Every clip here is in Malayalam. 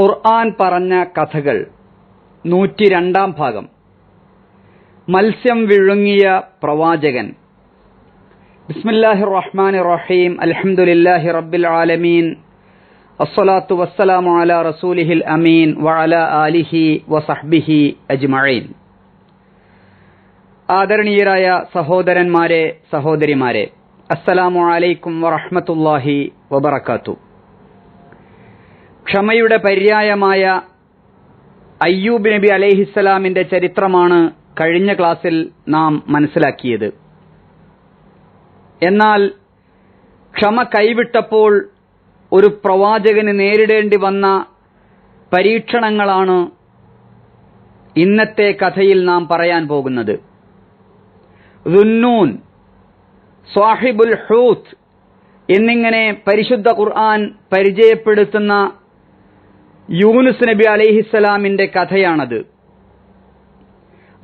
ഖുർആൻ പറഞ്ഞ കഥകൾ നൂറ്റി രണ്ടാം ഭാഗം. മത്സ്യം വിഴുങ്ങിയ പ്രവാചകൻ. ബിസ്മില്ലാഹി റഹ്മാൻ റഹീം അലഹമുല്ലാഹി റബ്ബിൽ ആലമീൻ. അസ്സലാത്തു വസ്സലാമു അല റസൂലിഹിൽ അമീൻ. വഅല ആലിഹി വസഹ്ബിഹി അജ്മഈൻ. ആദരണീയരായ സഹോദരന്മാരെ സഹോദരിമാരെ അസ്സലാമു അലൈക്കും വറഹ്മത്തുള്ളാഹി വബറകാത്തു. ക്ഷമയുടെ പര്യായമായ അയ്യൂബ് നബി അലൈഹിസ്സലാമിന്റെ ചരിത്രമാണ് കഴിഞ്ഞ ക്ലാസ്സിൽ നാം മനസ്സിലാക്കിയത്. എന്നാൽ ക്ഷമ കൈവിട്ടപ്പോൾ ഒരു പ്രവാചകന് നേരിടേണ്ടി വന്ന പരീക്ഷണങ്ങളാണ് ഇന്നത്തെ കഥയിൽ നാം പറയാൻ പോകുന്നത്. റുന്നൂൻ സ്വാഹിബുൽ ഹൂത്ത് എന്നിങ്ങനെ പരിശുദ്ധ ഖുർആൻ പരിചയപ്പെടുത്തുന്ന യൂനുസ് നബി അലൈഹിസ്സലാമിന്റെ കഥയാണത്.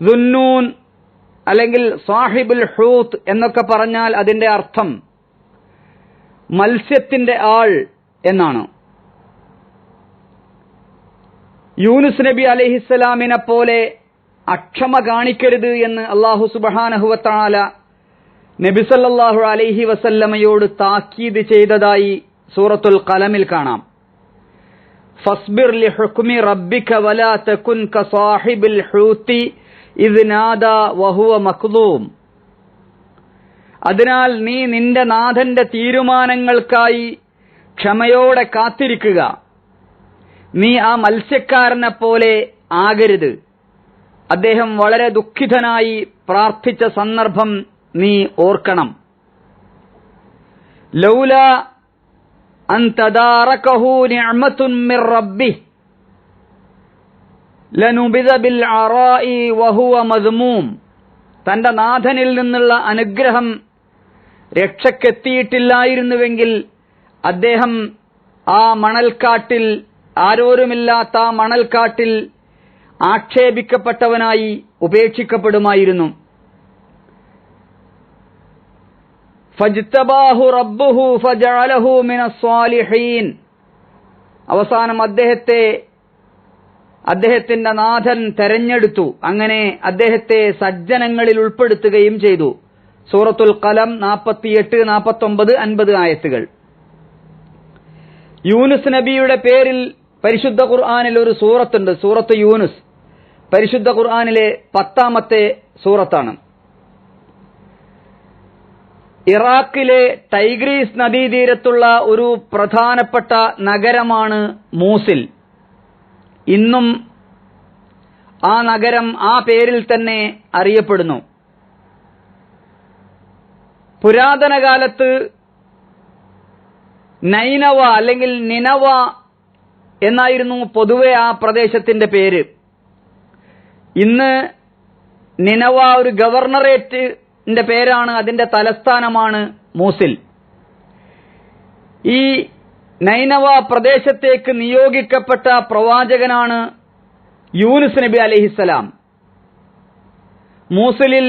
ദുന്നൂൻ അല്ലെങ്കിൽ സാഹിബുൽ ഹൂത്ത് എന്നൊക്കെ പറഞ്ഞാൽ അതിന്റെ അർത്ഥം മത്സ്യത്തിന്റെ ആൾ എന്നാണ്. യൂനുസ് നബി അലൈഹിസ്സലാമിനെ പോലെ അക്ഷമ കാണിക്കരുത് എന്ന് അള്ളാഹു സുബഹാനഹുവത്താല നബിസല്ലാഹു അലൈഹി വസല്ലമയോട് താക്കീത് ചെയ്തതായി സൂറത്തുൽ കലമിൽ കാണാം. ലിഹുക്മി റബ്ബിക വലാ തകുൻ കസാഹിബിൽ ഹൂത്തി ഇദ് നാദാ വഹുവ മക്ദൂം അതിനാൽ നീ നിന്റെ നാഥന്റെ തീരുമാനങ്ങൾക്കായി ക്ഷമയോടെ കാത്തിരിക്കുക. നീ ആ മത്സ്യക്കാരനെ പോലെ ആകരുത്. അദ്ദേഹം വളരെ ദുഃഖിതനായി പ്രാർത്ഥിച്ച സന്ദർഭം നീ ഓർക്കണം. ലൗല തന്റെ നാഥനിൽ നിന്നുള്ള അനുഗ്രഹം രക്ഷക്കെത്തിയിട്ടില്ലായിരുന്നുവെങ്കിൽ അദ്ദേഹം ആ മണൽക്കാട്ടിൽ ആരോരുമില്ലാത്ത ആ മണൽക്കാട്ടിൽ ആക്ഷേപിക്കപ്പെട്ടവനായി ഉപേക്ഷിക്കപ്പെടുമായിരുന്നു. ഫജഅലഹു മിനസ്സാലിഹീൻ അവസാനം അദ്ദേഹത്തെ അദ്ദേഹത്തിന്റെ നാഥൻ തെരഞ്ഞെടുത്തു. അങ്ങനെ അദ്ദേഹത്തെ സജ്ജനങ്ങളിൽ ഉൾപ്പെടുത്തുകയും ചെയ്തു. സൂറത്തുൽ കലം നാൽപ്പത്തിയെട്ട് നാൽപ്പത്തൊമ്പത് അൻപത് ആയത്തുകൾ. യൂനുസ് നബിയുടെ പേരിൽ പരിശുദ്ധ ഖുർആാനിൽ ഒരു സൂറത്തുണ്ട് സൂറത്ത് യൂനുസ്. പരിശുദ്ധ ഖുർആാനിലെ പത്താമത്തെ സൂറത്താണ്. ഇറാഖിലെ ടൈഗ്രീസ് നദീതീരത്തുള്ള ഒരു പ്രധാനപ്പെട്ട നഗരമാണ് മൂസിൽ. ഇന്നും ആ നഗരം ആ പേരിൽ തന്നെ അറിയപ്പെടുന്നു. പുരാതന കാലത്ത് നൈനവ അല്ലെങ്കിൽ നിനവ എന്നായിരുന്നു പൊതുവെ ആ പ്രദേശത്തിന്റെ പേര്. ഇന്ന് നിനവ ഒരു ഗവർണറേറ്റിന്റെ പേരാണ് അതിന്റെ തലസ്ഥാനമാണ് മൂസിൽ. ഈ നൈനവ പ്രദേശത്തേക്ക് നിയോഗിക്കപ്പെട്ട പ്രവാചകനാണ് യൂനുസ് നബി അലഹിസലാം മൂസലിൽ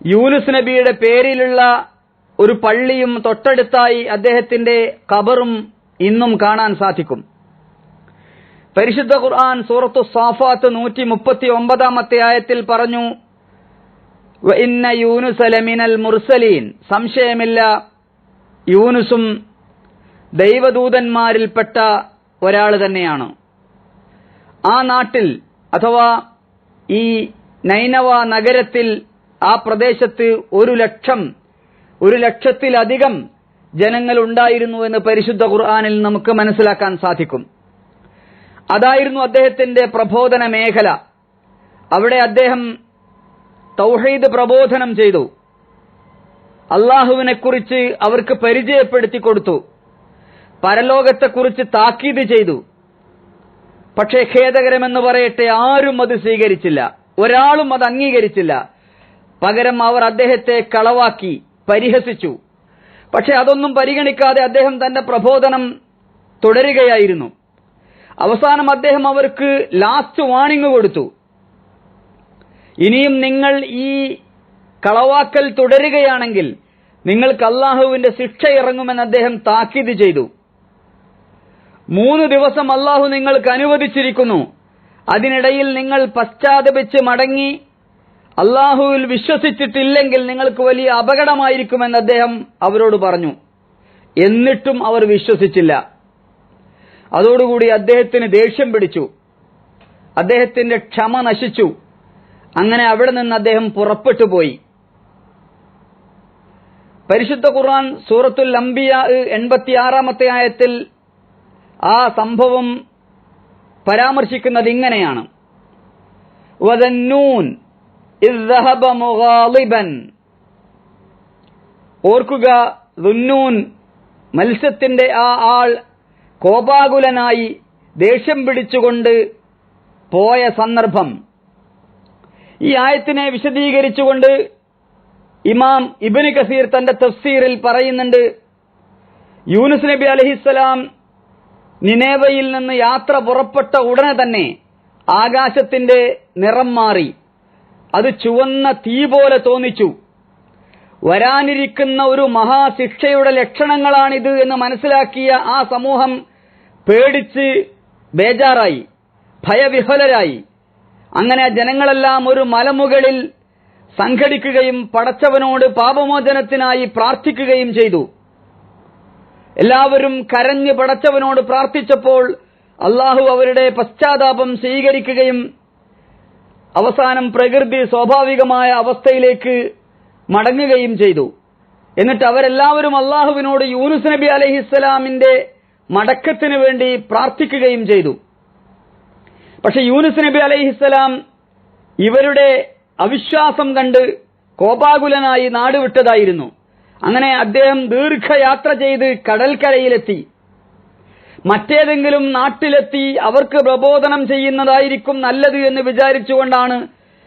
യൂനുസ് നബിയുടെ പേരിലുള്ള ഒരു പള്ളിയും തൊട്ടടുത്തായി അദ്ദേഹത്തിന്റെ കബറും ഇന്നും കാണാൻ സാധിക്കും. പരിശുദ്ധ ഖുർആൻ സൂറത്തു സാഫാത്ത് നൂറ്റി മുപ്പത്തി ഒമ്പതാമത്തെ ആയത്തിൽ പറഞ്ഞു ഇന്ന യൂനുസ് ലമിനൽ മുർസലീൻ. സംശയമില്ല. യൂനുസും ദൈവദൂതന്മാരിൽപ്പെട്ട ഒരാൾ തന്നെയാണ്. ആ നാട്ടിൽ അഥവാ ഈ നൈനവ നഗരത്തിൽ ആ പ്രദേശത്ത് ഒരു ലക്ഷം ഒരു ലക്ഷത്തിലധികം ജനങ്ങൾ ഉണ്ടായിരുന്നു എന്ന് പരിശുദ്ധ ഖുർആാനിൽ നമുക്ക് മനസ്സിലാക്കാൻ സാധിക്കും. അതായിരുന്നു അദ്ദേഹത്തിന്റെ പ്രബോധന മേഖല. അവിടെ അദ്ദേഹം തൗഹീദ് പ്രബോധനം ചെയ്തു. അള്ളാഹുവിനെക്കുറിച്ച് അവർക്ക് പരിചയപ്പെടുത്തി കൊടുത്തു. പരലോകത്തെക്കുറിച്ച് താക്കീത് ചെയ്തു. പക്ഷേ ഖേദകരമെന്ന് പറയട്ടെ ആരും അത് സ്വീകരിച്ചില്ല. ഒരാളും അത് അംഗീകരിച്ചില്ല. പകരം അവർ അദ്ദേഹത്തെ കളവാക്കി പരിഹസിച്ചു. പക്ഷെ അതൊന്നും പരിഗണിക്കാതെ അദ്ദേഹം തന്റെ പ്രബോധനം തുടരുകയായിരുന്നു. അവസാനം അദ്ദേഹം അവർക്ക് ലാസ്റ്റ് വാണിംഗ് കൊടുത്തു. ഇനിയും നിങ്ങൾ ഈ കളവാക്കൽ തുടരുകയാണെങ്കിൽ നിങ്ങൾക്ക് അള്ളാഹുവിന്റെ ശിക്ഷ ഇറങ്ങുമെന്ന് അദ്ദേഹം താക്കീത് ചെയ്തു. മൂന്ന് ദിവസം അള്ളാഹു നിങ്ങൾക്ക് അനുവദിച്ചിരിക്കുന്നു. അതിനിടയിൽ നിങ്ങൾ പശ്ചാത്തപിച്ച് മടങ്ങി അള്ളാഹുവിൽ വിശ്വസിച്ചിട്ടില്ലെങ്കിൽ നിങ്ങൾക്ക് വലിയ അപകടമായിരിക്കുമെന്ന് അദ്ദേഹം അവരോട് പറഞ്ഞു. എന്നിട്ടും അവർ വിശ്വസിച്ചില്ല. അതോടുകൂടി അദ്ദേഹത്തിന് ദേഷ്യം പിടിച്ചു. അദ്ദേഹത്തിന്റെ ക്ഷമ നശിച്ചു. അങ്ങനെ അവിടെ നിന്ന് അദ്ദേഹം പുറപ്പെട്ടു പോയി. പരിശുദ്ധ ഖുർആൻ സൂറത്തുൽ അംബിയ എൺപത്തിയാറാമത്തെ ആയത്തിൽ ആ സംഭവം പരാമർശിക്കുന്നത് ഇങ്ങനെയാണ് വദന്നൂൻ ഓർക്കുക മത്സ്യത്തിന്റെ ആ ആൾ കോപാകുലനായി ദേഷ്യം പിടിച്ചുകൊണ്ട് പോയ സന്ദർഭം. ഈ ആയത്തിനെ വിശദീകരിച്ചുകൊണ്ട് ഇമാം ഇബിന് കസീർ തന്റെ തഫ്സീറിൽ പറയുന്നുണ്ട് യൂനുസ് നബി അലഹിസ്സലാം നിനേവയിൽ നിന്ന് യാത്ര പുറപ്പെട്ട ഉടനെ തന്നെ ആകാശത്തിന്റെ നിറം മാറി. അത് ചുവന്ന തീ പോലെ തോന്നിച്ചു. വരാനിരിക്കുന്ന ഒരു മഹാശിക്ഷയുടെ ലക്ഷണങ്ങളാണിത് എന്ന് മനസ്സിലാക്കിയ ആ സമൂഹം പേടിച്ച് ബേജാറായി ഭയവിഹ്വലരായി. അങ്ങനെ ജനങ്ങളെല്ലാം ഒരു മലമുകളിൽ സംഘടിക്കുകയും പടച്ചവനോട് പാപമോചനത്തിനായി പ്രാർത്ഥിക്കുകയും ചെയ്തു. എല്ലാവരും കരഞ്ഞ് പടച്ചവനോട് പ്രാർത്ഥിച്ചപ്പോൾ അള്ളാഹു അവരുടെ പശ്ചാത്താപം സ്വീകരിക്കുകയും അവസാനം പ്രകൃതി സ്വാഭാവികമായ അവസ്ഥയിലേക്ക് മടങ്ങുകയും ചെയ്തു. എന്നിട്ട് അവരെല്ലാവരും അള്ളാഹുവിനോട് യൂനുസ് നബി അലഹിസ്സലാമിന്റെ മടക്കത്തിനു വേണ്ടി പ്രാർത്ഥിക്കുകയും ചെയ്തു. പക്ഷെ യൂനുസ് നബി അലൈഹിസ്സലാം ഇവരുടെ അവിശ്വാസം കണ്ട് കോപാകുലനായി നാടുവിട്ടതായിരുന്നു അങ്ങനെ അദ്ദേഹം ദീർഘയാത്ര ചെയ്ത് കടൽക്കരയിലെത്തി. മറ്റേതെങ്കിലും നാട്ടിലെത്തി അവർക്ക് പ്രബോധനം ചെയ്യുന്നതായിരിക്കും നല്ലത് എന്ന് വിചാരിച്ചുകൊണ്ടാണ്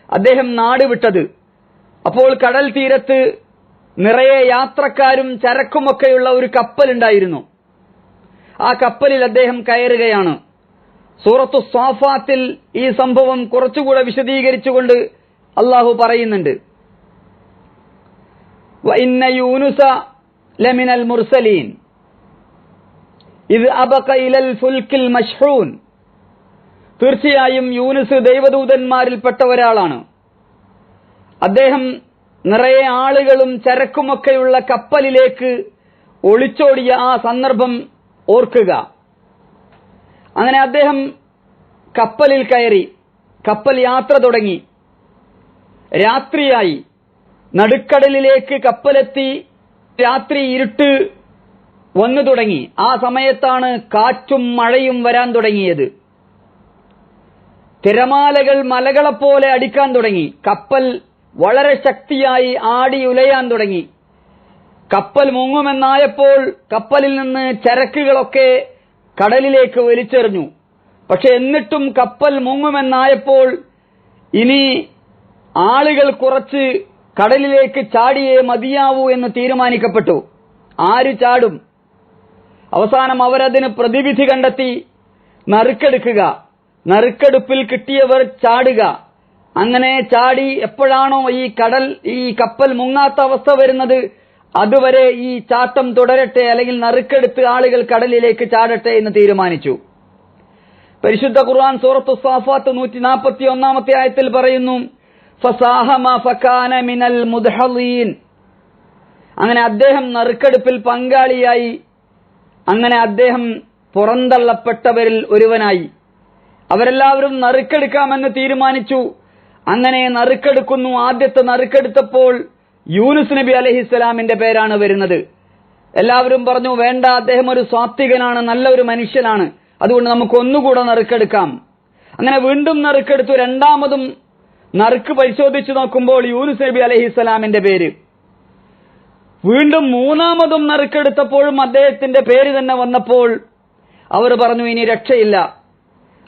അദ്ദേഹം നാടുവിട്ടത് അപ്പോൾ കടൽ തീരത്ത് നിറയെ യാത്രക്കാരും ചരക്കുമൊക്കെയുള്ള ഒരു കപ്പലുണ്ടായിരുന്നു. ആ കപ്പലിൽ അദ്ദേഹം കയറുകയാണ്. സൂറത്തു സ്വാഫാത്തിൽ ഈ സംഭവം കുറച്ചുകൂടെ വിശദീകരിച്ചുകൊണ്ട് അള്ളാഹു പറയുന്നുണ്ട്. ഇത് തീർച്ചയായും യൂനുസ് ദൈവദൂതന്മാരിൽപ്പെട്ട ഒരാളാണ് അദ്ദേഹം നിറയെ ആളുകളും ചരക്കുമൊക്കെയുള്ള കപ്പലിലേക്ക് ഒളിച്ചോടിയ ആ സന്ദർഭം ഓർക്കുക. അങ്ങനെ അദ്ദേഹം കപ്പലിൽ കയറി കപ്പൽ യാത്ര തുടങ്ങി. രാത്രിയായി. നടുക്കടലിലേക്ക് കപ്പലെത്തി രാത്രി ഇരുട്ട് വന്നു തുടങ്ങി. ആ സമയത്താണ് കാറ്റും മഴയും വരാൻ തുടങ്ങിയത്. തിരമാലകൾ മലകളെപ്പോലെ അടിക്കാൻ തുടങ്ങി. കപ്പൽ വളരെ ശക്തിയായി ആടി ഉലയാൻ തുടങ്ങി. കപ്പൽ മുങ്ങുമെന്നായപ്പോൾ കപ്പലിൽ നിന്ന് ചരക്കുകളൊക്കെ കടലിലേക്ക് വലിച്ചെറിഞ്ഞു. പക്ഷെ എന്നിട്ടും കപ്പൽ മുങ്ങുമെന്നായപ്പോൾ ഇനി ആളുകൾ കുറച്ച് കടലിലേക്ക് ചാടിയേ മതിയാവൂ എന്ന് തീരുമാനിക്കപ്പെട്ടു. ആര് ചാടും? അവസാനം അവരതിന് പ്രതിവിധി കണ്ടെത്തി നറുക്കെടുക്കുക. നറുക്കെടുപ്പിൽ കിട്ടിയവർ ചാടുക. അങ്ങനെ ചാടി എപ്പോഴാണോ ഈ കടൽ ഈ കപ്പൽ മുങ്ങാത്ത അവസ്ഥ വരുന്നത് അതുവരെ ഈ ചാട്ടം തുടരട്ടെ അല്ലെങ്കിൽ നറുക്കെടുത്ത് ആളുകൾ കടലിലേക്ക് ചാടട്ടെ എന്ന് തീരുമാനിച്ചു. പരിശുദ്ധ ഖുർആൻ സൂറത്തു സാഫാത്ത് നൂറ്റി നാൽപ്പത്തി ഒന്നാമത്തെ ആയത്തിൽ പറയുന്നു മിനൽ അങ്ങനെ അദ്ദേഹം നറുക്കെടുപ്പിൽ പങ്കാളിയായി. അങ്ങനെ അദ്ദേഹം പുറന്തള്ളപ്പെട്ടവരിൽ ഒരുവനായി. അവരെല്ലാവരും നറുക്കെടുക്കാമെന്ന് തീരുമാനിച്ചു. അങ്ങനെ നറുക്കെടുക്കുന്നു. ആദ്യത്തെ നറുക്കെടുത്തപ്പോൾ യൂനുസ് നബി അലഹിസ്സലാമിന്റെ പേരാണ് വരുന്നത്. എല്ലാവരും പറഞ്ഞു വേണ്ട അദ്ദേഹം ഒരു സ്വാത്വികനാണ് നല്ല ഒരു മനുഷ്യനാണ്. അതുകൊണ്ട് നമുക്ക് ഒന്നുകൂടെ നറുക്കെടുക്കാം. അങ്ങനെ വീണ്ടും നറുക്കെടുത്തു. രണ്ടാമതും നറുക്ക് പരിശോധിച്ചു നോക്കുമ്പോൾ യൂനുസ് നബി അലഹിസ്സലാമിന്റെ പേര്. വീണ്ടും മൂന്നാമതും നറുക്കെടുത്തപ്പോഴും അദ്ദേഹത്തിന്റെ പേര് തന്നെ വന്നപ്പോൾ അവർ പറഞ്ഞു ഇനി രക്ഷയില്ല.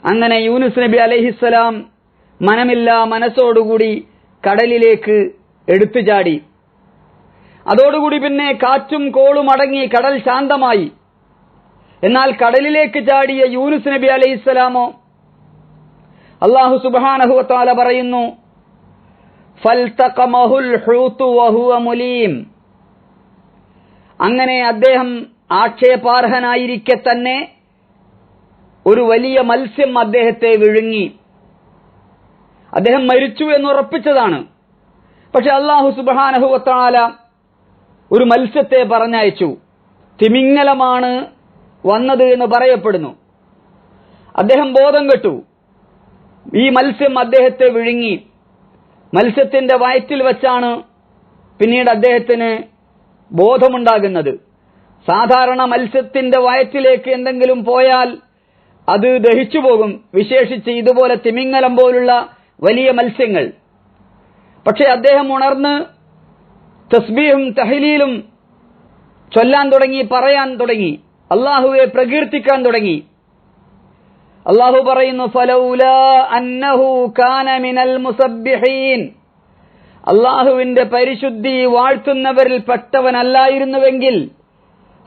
അങ്ങനെ യൂനുസ് നബി അലഹിസ്സലാം മനമില്ല മനസ്സോടുകൂടി കടലിലേക്ക് എടുത്തു ചാടി അതോടുകൂടി പിന്നെ കാറ്റും കോളും അടങ്ങി കടൽ ശാന്തമായി. എന്നാൽ കടലിലേക്ക് ചാടിയ യൂനുസ് നബി അലൈഹിസ്സലാമോ അള്ളാഹു സുബാനഹുവത്താല പറയുന്നു മുലീം. അങ്ങനെ അദ്ദേഹം ആക്ഷേപാർഹനായിരിക്കെ തന്നെ ഒരു വലിയ മത്സ്യം അദ്ദേഹത്തെ വിഴുങ്ങി. അദ്ദേഹം മരിച്ചു എന്ന് ഉറപ്പിച്ചതാണ്. പക്ഷെ അള്ളാഹു സുബാനഹുവത്താല ഒരു മത്സ്യത്തെ പറഞ്ഞയച്ചു. തിമിങ്ങലമാണ് വന്നത് എന്ന് പറയപ്പെടുന്നു. അദ്ദേഹം ബോധം കെട്ടു. ഈ മത്സ്യം അദ്ദേഹത്തെ വിഴുങ്ങി. മത്സ്യത്തിന്റെ വയറ്റിൽ വെച്ചാണ് പിന്നീട് അദ്ദേഹത്തിന് ബോധമുണ്ടാകുന്നത്. സാധാരണ മത്സ്യത്തിന്റെ വയറ്റിലേക്ക് എന്തെങ്കിലും പോയാൽ അത് ദഹിച്ചു പോകും. വിശേഷിച്ച് ഇതുപോലെ തിമിങ്ങലം പോലുള്ള വലിയ മത്സ്യങ്ങൾ. പക്ഷെ അദ്ദേഹം ഉണർന്ന് തസ്ബീഹും തഹലീലും ചൊല്ലാൻ തുടങ്ങി പറയാൻ തുടങ്ങി അള്ളാഹുവെ പ്രകീർത്തിക്കാൻ തുടങ്ങി. അള്ളാഹു പറയുന്നു ഫലൗല അന്നഹു കാന മിനൽ അള്ളാഹുവിന്റെ പരിശുദ്ധി വാഴ്ത്തുന്നവരിൽ പെട്ടവനല്ലായിരുന്നുവെങ്കിൽ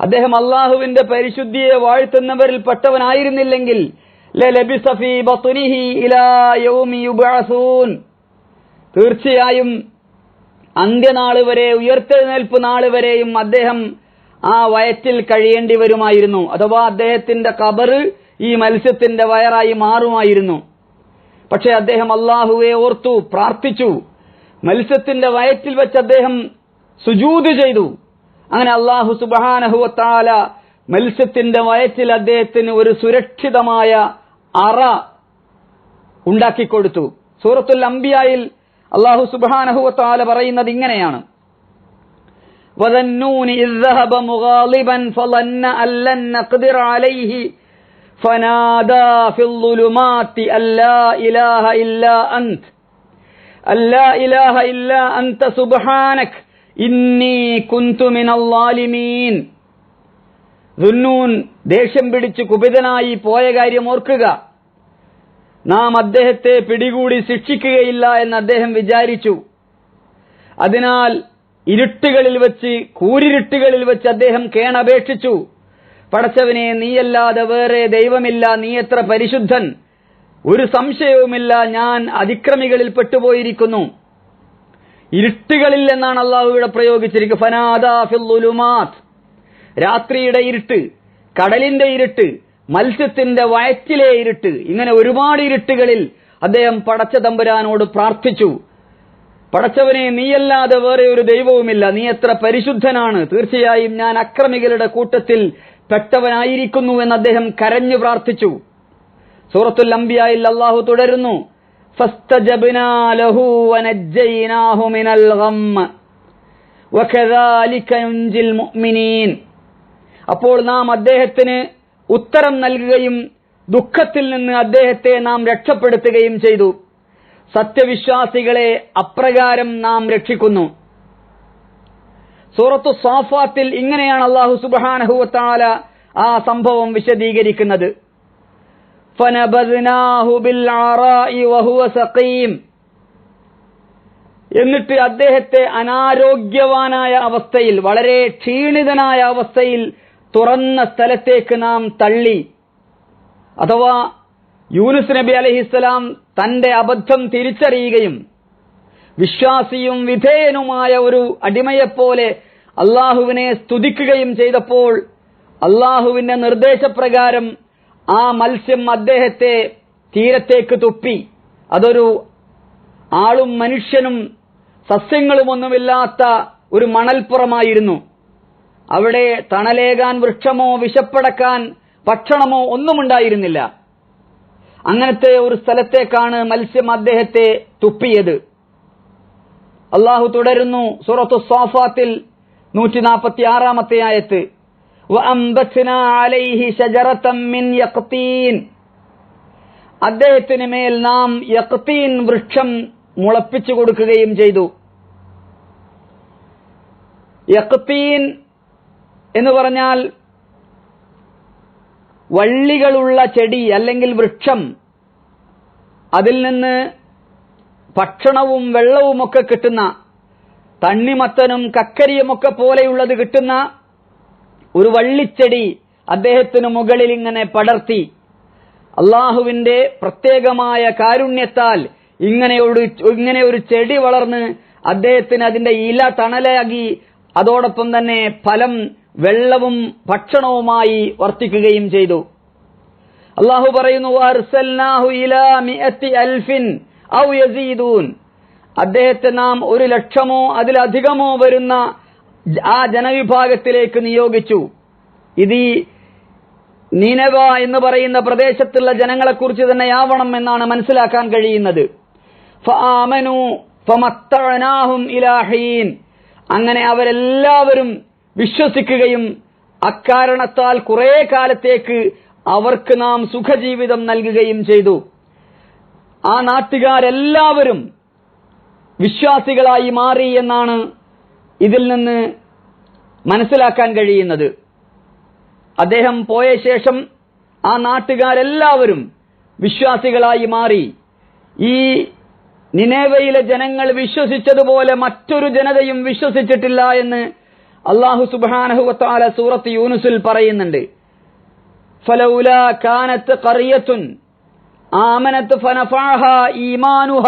അദ്ദേഹം അള്ളാഹുവിന്റെ പരിശുദ്ധിയെ വാഴ്ത്തുന്നവരിൽ പെട്ടവനായിരുന്നില്ലെങ്കിൽ തീർച്ചയായും അന്ത്യനാൾ വരെ ഉയർത്തെഴുന്നേൽപ്പ് നാൾ വരെയും അദ്ദേഹം ആ വയറ്റിൽ കഴിയേണ്ടി വരുമായിരുന്നു. അഥവാ അദ്ദേഹത്തിന്റെ കബറ് ഈ മത്സ്യത്തിന്റെ വയറായി മാറുമായിരുന്നു. പക്ഷെ അദ്ദേഹം അള്ളാഹുവെ ഓർത്തു പ്രാർത്ഥിച്ചു. മത്സ്യത്തിന്റെ വയറ്റിൽ വെച്ച് അദ്ദേഹം സുജൂത് ചെയ്തു. അങ്ങനെ അള്ളാഹു സുബാനഹുവത്താല മത്സ്യത്തിന്റെ വയറ്റിൽ അദ്ദേഹത്തിന് ഒരു സുരക്ഷിതമായ അറ ഉണ്ടാക്കിക്കൊടുത്തു. സൂറത്തുൽ അംബിയായിൽ അള്ളാഹു സുബാനഹുവത്താല പറയുന്നത് ഇങ്ങനെയാണ് وذنون إذ ذهب مغاضبا فظن أن لن نقدر عليه فنادى في الظلمات أن لا إله إلا أنت أن لا إله إلا أنت سبحانك إني كنت من الظالمين ദുന്നൂൻ ദേഷ്യം പിടിച്ച് കുപിതനായി പോയ കാര്യം ഓർക്കുക നാം അദ്ദേഹത്തെ പിടികൂടി ശിക്ഷിക്കുകയില്ല എന്ന് അദ്ദേഹം വിചാരിച്ചു. അതിനാൽ ഇരുട്ടുകളിൽ വെച്ച് കൂരിരുട്ടുകളിൽ വെച്ച് അദ്ദേഹം കേണപേക്ഷിച്ചു. പടച്ചവനെ നീയല്ലാതെ വേറെ ദൈവമില്ല നീ എത്ര പരിശുദ്ധൻ? ഒരു സംശയവുമില്ല ഞാൻ അതിക്രമികളിൽ പെട്ടുപോയിരിക്കുന്നു. ഇരുട്ടുകളിൽ എന്നാണ് അള്ളാഹു ഇവിടെ പ്രയോഗിച്ചിരിക്കുന്നത്. രാത്രിയുടെ ഇരുട്ട് കടലിന്റെ ഇരുട്ട് മത്സ്യത്തിന്റെ വയറ്റിലെ ഇരുട്ട്. ഇങ്ങനെ ഒരുപാട് ഇരുട്ടുകളിൽ അദ്ദേഹം പടച്ച തമ്പുരാനോട് പ്രാർത്ഥിച്ചു. പടച്ചവനെ നീയല്ലാതെ വേറെ ഒരു ദൈവവുമില്ല. നീ എത്ര പരിശുദ്ധനാണ്. തീർച്ചയായും ഞാൻ അക്രമികളുടെ കൂട്ടത്തിൽ പെട്ടവനായിരിക്കുന്നു എന്ന് അദ്ദേഹം കരഞ്ഞു പ്രാർത്ഥിച്ചു. സൂറത്തുൽ അമ്പിയായി അള്ളാഹു തുടരുന്നു അപ്പോൾ നാം അദ്ദേഹത്തിന് ഉത്തരം ദുഃഖത്തിൽ നിന്ന് അദ്ദേഹത്തെ നാം രക്ഷപ്പെടുത്തുകയും ചെയ്തു. സത്യവിശ്വാസികളെ അപ്രകാരം നാം രക്ഷിക്കുന്നു. സൂറത്തു സാഫാത്തിൽ ഇങ്ങനെയാണ് അള്ളാഹു സുബാനഹുവത്താല ആ സംഭവം വിശദീകരിക്കുന്നത്. എന്നിട്ട് അദ്ദേഹത്തെ അനാരോഗ്യവാനായ അവസ്ഥയിൽ വളരെ ക്ഷീണിതനായ അവസ്ഥയിൽ തുറന്ന സ്ഥലത്തേക്ക് നാം തള്ളി. അഥവാ യൂനുസ് നബി അലഹിസ്സലാം തന്റെ അബദ്ധം തിരിച്ചറിയുകയും വിശ്വാസിയും വിധേയനുമായ ഒരു അടിമയെപ്പോലെ അള്ളാഹുവിനെ സ്തുതിക്കുകയും ചെയ്തപ്പോൾ അള്ളാഹുവിന്റെ നിർദ്ദേശപ്രകാരം ആ മത്സ്യം അദ്ദേഹത്തെ തീരത്തേക്ക് തുപ്പി. അതൊരു ആളും മനുഷ്യനും സസ്യങ്ങളുമൊന്നുമില്ലാത്ത ഒരു മണൽപ്പുറമായിരുന്നു. അവിടെ തണലേകാൻ വൃക്ഷമോ വിശപ്പടക്കാൻ ഭക്ഷണമോ ഒന്നുമുണ്ടായിരുന്നില്ല. അങ്ങനത്തെ ഒരു സ്ഥലത്തേക്കാണ് മത്സ്യം അദ്ദേഹത്തെ തുപ്പിയത്. അള്ളാഹു തുടരുന്നു സുറത്തു സോഫാത്തിൽ നൂറ്റി നാൽപ്പത്തി ആറാമത്തെ ആയത്ത് അദ്ദേഹത്തിന് മേൽ നാം യക്തീൻ വൃക്ഷം മുളപ്പിച്ചു കൊടുക്കുകയും ചെയ്തു. യക്തീൻ എന്ന് പറഞ്ഞാൽ വള്ളികളുള്ള ചെടി അല്ലെങ്കിൽ വൃക്ഷം അതിൽ നിന്ന് ഭക്ഷണവും വെള്ളവുമൊക്കെ കിട്ടുന്ന തണ്ണിമത്തനും കക്കരിയുമൊക്കെ പോലെയുള്ളത് കിട്ടുന്ന ഒരു വള്ളിച്ചെടി അദ്ദേഹത്തിന് മുകളിൽ ഇങ്ങനെ പടർത്തി അള്ളാഹുവിന്റെ പ്രത്യേകമായ കാരുണ്യത്താൽ ഇങ്ങനെ ഒരു ഇങ്ങനെ ഒരു ചെടി വളർന്ന് അദ്ദേഹത്തിന് അതിന്റെ ഇല തണലാകി അതോടൊപ്പം തന്നെ ഫലം വെള്ളവും ഭക്ഷണവുമായി വർത്തിക്കുകയും ചെയ്തു. അള്ളാഹു പറയുന്നു "വഅർസൽനാഹു ഇലാ മിഅത്തി അൽഫിൻ ഔ യസീദൂൻ. അദ്ദേഹത്തെ നാം ഒരു ലക്ഷമോ അതിലധികമോ വരുന്ന ആ ജനവിഭാഗത്തിലേക്ക് നിയോഗിച്ചു. ഇത് നീനവ എന്ന് പറയുന്ന പ്രദേശത്തുള്ള ജനങ്ങളെക്കുറിച്ച് തന്നെയാവണം എന്നാണ് മനസ്സിലാക്കാൻ കഴിയുന്നത്. അങ്ങനെ അവരെല്ലാവരും വിശ്വസിക്കുകയും അക്കാരണത്താൽ കുറെ കാലത്തേക്ക് അവർക്ക് നാം സുഖജീവിതം നൽകുകയും ചെയ്തു. ആ നാട്ടുകാരെല്ലാവരും വിശ്വാസികളായി മാറി എന്നാണ് ഇതിൽ നിന്ന് മനസ്സിലാക്കാൻ കഴിയുന്നത്. അദ്ദേഹം പോയ ശേഷം ആ നാട്ടുകാരെല്ലാവരും വിശ്വാസികളായി മാറി. ഈ നിനേവയിലെ ജനങ്ങൾ വിശ്വസിച്ചതുപോലെ മറ്റൊരു ജനതയും വിശ്വസിച്ചിട്ടില്ല എന്ന് അള്ളാഹു സുബാനഹുവത്താല സൂറത്ത് യൂനുസിൽ പറയുന്നുണ്ട് ഫലൗല കാനത്ത് കറിയത്തുൻ ആമനത്ത് ഫനഫാഹ ഈമാനുഹ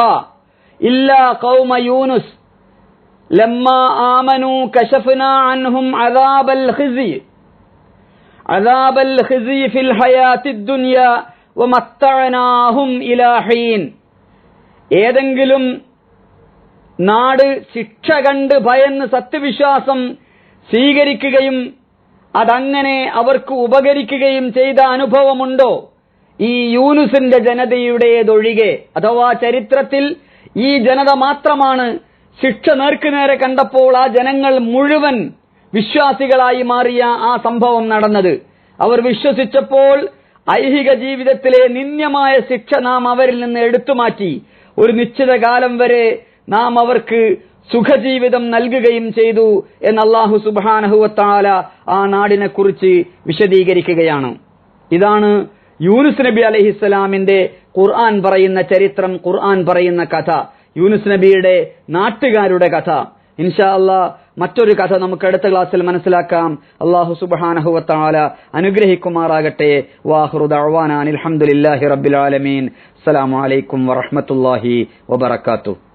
ഇല്ല ഖൗമ യൂനുസ് ലമ്മ ആമനു കശഫ്ന അൻഹും അദാബൽ ഖിസി അദാബൽ ഖിസി ഫിൽ ഹയാത്തി ദുനിയ വമത്തഅനാഹും ഇലാഹീൻ ഏതെങ്കിലും നാട് ശിക്ഷ കണ്ട് ഭയന്ന് സത്യവിശ്വാസം സ്വീകരിക്കുകയും അതങ്ങനെ അവർക്ക് ഉപകരിക്കുകയും ചെയ്ത അനുഭവമുണ്ടോ? ഈ യൂനുസിന്റെ ജനതയുടേതൊഴികെ അഥവാ ചരിത്രത്തിൽ ഈ ജനത മാത്രമാണ് ശിക്ഷ നേർക്കുനേരെ കണ്ടപ്പോൾ ആ ജനങ്ങൾ മുഴുവൻ വിശ്വാസികളായി മാറിയ ആ സംഭവം നടന്നത്. അവർ വിശ്വസിച്ചപ്പോൾ ഐഹിക ജീവിതത്തിലെ നിന്ദ്യമായ ശിക്ഷ നാം അവരിൽ നിന്ന് എടുത്തുമാറ്റി. ഒരു നിശ്ചിത കാലം വരെ നാം അവർക്ക് സുഖജീവിതം നൽകുകയും ചെയ്തു എന്ന് അള്ളാഹു സുബാനഹുവത്താല ആ നാടിനെ കുറിച്ച് വിശദീകരിക്കുകയാണ്. ഇതാണ് യൂനുസ് നബി അലഹിസ്സലാമിന്റെ ഖുർആൻ പറയുന്ന ചരിത്രം ഖുർആൻ പറയുന്ന കഥ. യൂനുസ് നബിയുടെ നാട്ടുകാരുടെ കഥ. ഇൻഷാ അല്ലാ മറ്റൊരു കഥ നമുക്ക് അടുത്ത ക്ലാസ്സിൽ മനസ്സിലാക്കാം. അള്ളാഹു സുബാനഹുവത്താല അനുഗ്രഹിക്കുമാറാകട്ടെ. വാഹുറു അലഹമുല്ലാഹി അൽഹംദുലില്ലാഹി റബ്ബിൽ ആലമീൻ. അസ്സലാമു അലൈക്കും വറഹ്മത്തുള്ളാഹി വബറകാതുഹു.